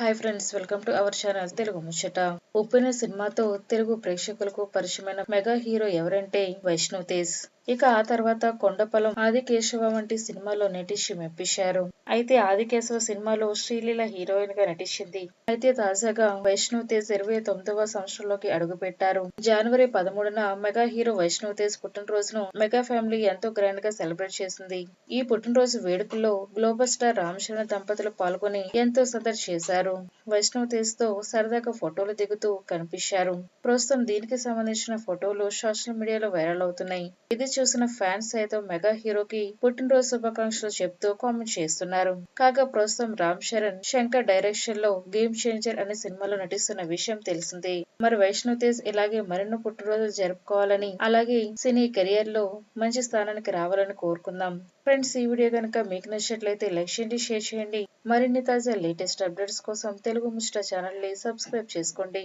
Hi friends welcome to our channel Telugu ముచ్చట ఉప్పిన సినిమాతో తెలుగు ప్రేక్షకులకు పరిచయమైన మెగా హీరో ఎవరంటే వైష్ణవ్ తేజ్ ఇక ఆ తర్వాత కొండపలం ఆదికేశవ వంటి సినిమాలో నటించి మెప్పించారు. అయితే ఆదికేశవ సినిమాలో శ్రీలీల హీరోయిన్గా నటించింది. అయితే తాజాగా వైష్ణవ్ తేజ్ ఇరవై తొమ్మిదవ సంవత్సరంలోకి అడుగుపెట్టారు. జనవరి పదమూడున మెగా హీరో వైష్ణవ్ తేజ్ పుట్టినరోజును మెగా ఫ్యామిలీ ఎంతో గ్రాండ్గా సెలబ్రేట్ చేసింది. ఈ పుట్టినరోజు వేడుకల్లో గ్లోబల్ స్టార్ రామ్ చరణ్ దంపతులు పాల్గొని ఎంతో సందడి చేశారు. వైష్ణవ్ తేజ్తో సరదాగా ఫోటోలు దిగుతూ కనిపించారు. ప్రస్తుతం దీనికి సంబంధించిన ఫోటోలు సోషల్ మీడియాలో వైరల్ అవుతున్నాయి. ఇది చూసిన ఫ్యాన్స్ సైతం మెగా హీరోకి పుట్టినరోజు శుభాకాంక్షలు చెప్తూ కామెంట్ చేస్తున్నారు. కాగా ప్రస్తుతం రామ్ చరణ్ శంకర్ డైరెక్షన్లో గేమ్ చేంజర్ అనే సినిమాలో నటిస్తున్న విషయం తెలిసిందే. మరి వైష్ణవ్ తేజ్ ఇలాగే మరెన్నో పుట్టినరోజులు జరుపుకోవాలని అలాగే సినీ కెరియర్లో మంచి స్థానానికి రావాలని కోరుకుందాం. ఫ్రెండ్స్ ఈ వీడియో కనుక మీకు నచ్చినట్లయితే లైక్ చేయండి షేర్ చేయండి. మరిన్ని తాజా లేటెస్ట్ అప్డేట్స్ కోసం తెలుగు ముచ్చట ఛానల్ని సబ్స్క్రైబ్ చేసుకోండి.